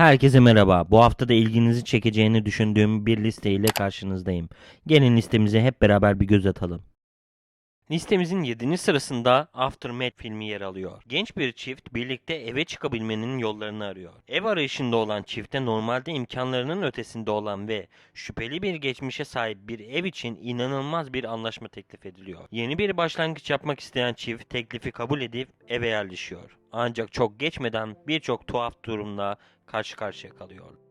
Herkese merhaba. Bu hafta da ilginizi çekeceğini düşündüğüm bir liste ile karşınızdayım. Gelin listemize hep beraber bir göz atalım. Listemizin 7. sırasında Aftermath filmi yer alıyor. Genç bir çift birlikte eve çıkabilmenin yollarını arıyor. Ev arayışında olan çifte normalde imkanlarının ötesinde olan ve şüpheli bir geçmişe sahip bir ev için inanılmaz bir anlaşma teklif ediliyor. Yeni bir başlangıç yapmak isteyen çift teklifi kabul edip eve yerleşiyor. Ancak çok geçmeden birçok tuhaf durumla karşı karşıya kalıyor.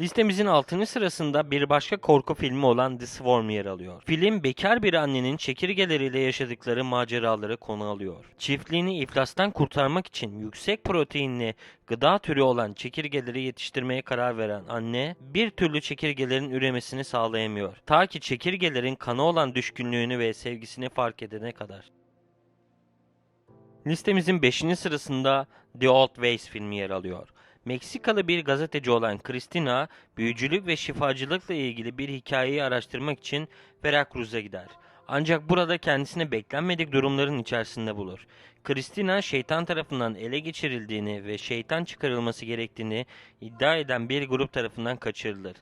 Listemizin 6. sırasında bir başka korku filmi olan The Swarm yer alıyor. Film bekar bir annenin çekirgeleriyle yaşadıkları maceraları konu alıyor. Çiftliğini iflastan kurtarmak için yüksek proteinli gıda türü olan çekirgeleri yetiştirmeye karar veren anne bir türlü çekirgelerin üremesini sağlayamıyor. Ta ki çekirgelerin kana olan düşkünlüğünü ve sevgisini fark edene kadar. Listemizin 5. sırasında The Old Ways filmi yer alıyor. Meksikalı bir gazeteci olan Christina, büyücülük ve şifacılıkla ilgili bir hikayeyi araştırmak için Veracruz'a gider. Ancak burada kendisine beklenmedik durumların içerisinde bulur. Christina, şeytan tarafından ele geçirildiğini ve şeytan çıkarılması gerektiğini iddia eden bir grup tarafından kaçırılır.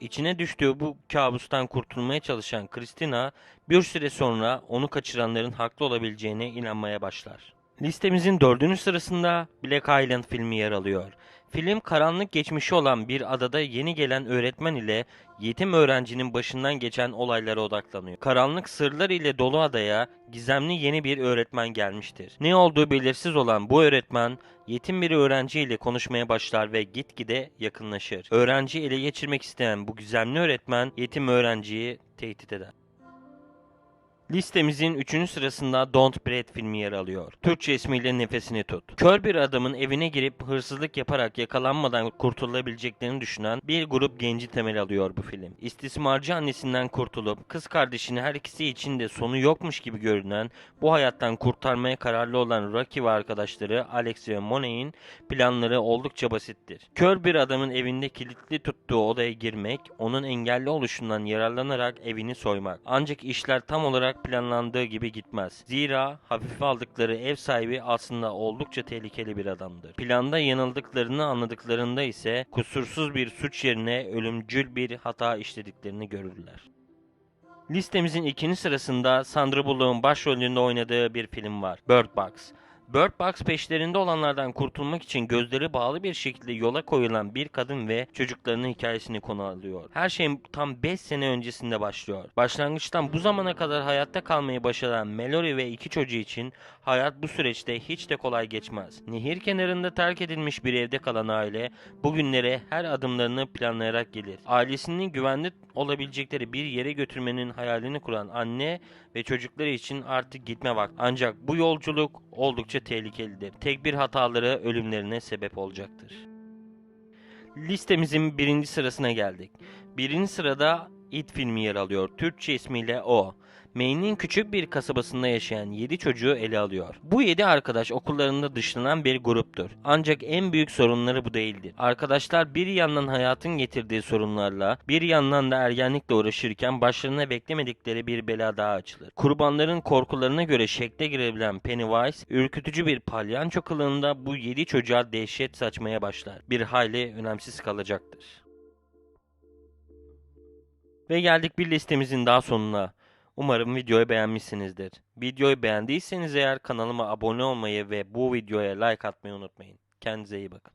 İçine düştüğü bu kabustan kurtulmaya çalışan Christina, bir süre sonra onu kaçıranların haklı olabileceğine inanmaya başlar. Listemizin dördüncü sırasında Black Island filmi yer alıyor. Film karanlık geçmişi olan bir adada yeni gelen öğretmen ile yetim öğrencinin başından geçen olaylara odaklanıyor. Karanlık sırlar ile dolu adaya gizemli yeni bir öğretmen gelmiştir. Ne olduğu belirsiz olan bu öğretmen yetim bir öğrenci ile konuşmaya başlar ve gitgide yakınlaşır. Öğrenci ele geçirmek isteyen bu gizemli öğretmen yetim öğrenciyi tehdit eder. Listemizin 3. sırasında Don't Breathe filmi yer alıyor. Türkçe ismiyle Nefesini Tut. Kör bir adamın evine girip hırsızlık yaparak yakalanmadan kurtulabileceklerini düşünen bir grup genci temel alıyor bu film. İstismarcı annesinden kurtulup kız kardeşini her ikisi için de sonu yokmuş gibi görünen bu hayattan kurtarmaya kararlı olan Rocky ve arkadaşları Alex ve Monet'in planları oldukça basittir. Kör bir adamın evinde kilitli tuttuğu odaya girmek, onun engelli oluşundan yararlanarak evini soymak. Ancak işler tam olarak planlandığı gibi gitmez. Zira hafife aldıkları ev sahibi aslında oldukça tehlikeli bir adamdır. Planda yanıldıklarını anladıklarında ise kusursuz bir suç yerine ölümcül bir hata işlediklerini görürler. Listemizin ikinci sırasında Sandra Bullock'un başrolünde oynadığı bir film var. Bird Box. Bird Box peşlerinde olanlardan kurtulmak için gözleri bağlı bir şekilde yola koyulan bir kadın ve çocuklarının hikayesini konu alıyor. Her şey tam 5 sene öncesinde başlıyor. Başlangıçtan bu zamana kadar hayatta kalmayı başaran Mallory ve iki çocuğu için hayat bu süreçte hiç de kolay geçmez. Nehir kenarında terk edilmiş bir evde kalan aile bugünlere her adımlarını planlayarak gelir. Ailesinin güvenli olabilecekleri bir yere götürmenin hayalini kuran anne ve çocukları için artık gitme vakti. Ancak bu yolculuk oldukça tehlikelidir. Tek bir hataları ölümlerine sebep olacaktır. Listemizin birinci sırasına geldik. Birinci sırada It filmi yer alıyor. Türkçe ismiyle O. Maine'in küçük bir kasabasında yaşayan 7 çocuğu ele alıyor. Bu 7 arkadaş okullarında dışlanan bir gruptur. Ancak en büyük sorunları bu değildir. Arkadaşlar bir yandan hayatın getirdiği sorunlarla, bir yandan da ergenlikle uğraşırken başlarına beklemedikleri bir bela daha açılır. Kurbanların korkularına göre şekle girebilen Pennywise, ürkütücü bir palyanço kılığında bu 7 çocuğa dehşet saçmaya başlar. Bir hayli önemsiz kalacaktır. Ve geldik bir listemizin daha sonuna. Umarım videoyu beğenmişsinizdir. Videoyu beğendiyseniz eğer kanalıma abone olmayı ve bu videoya like atmayı unutmayın. Kendinize iyi bakın.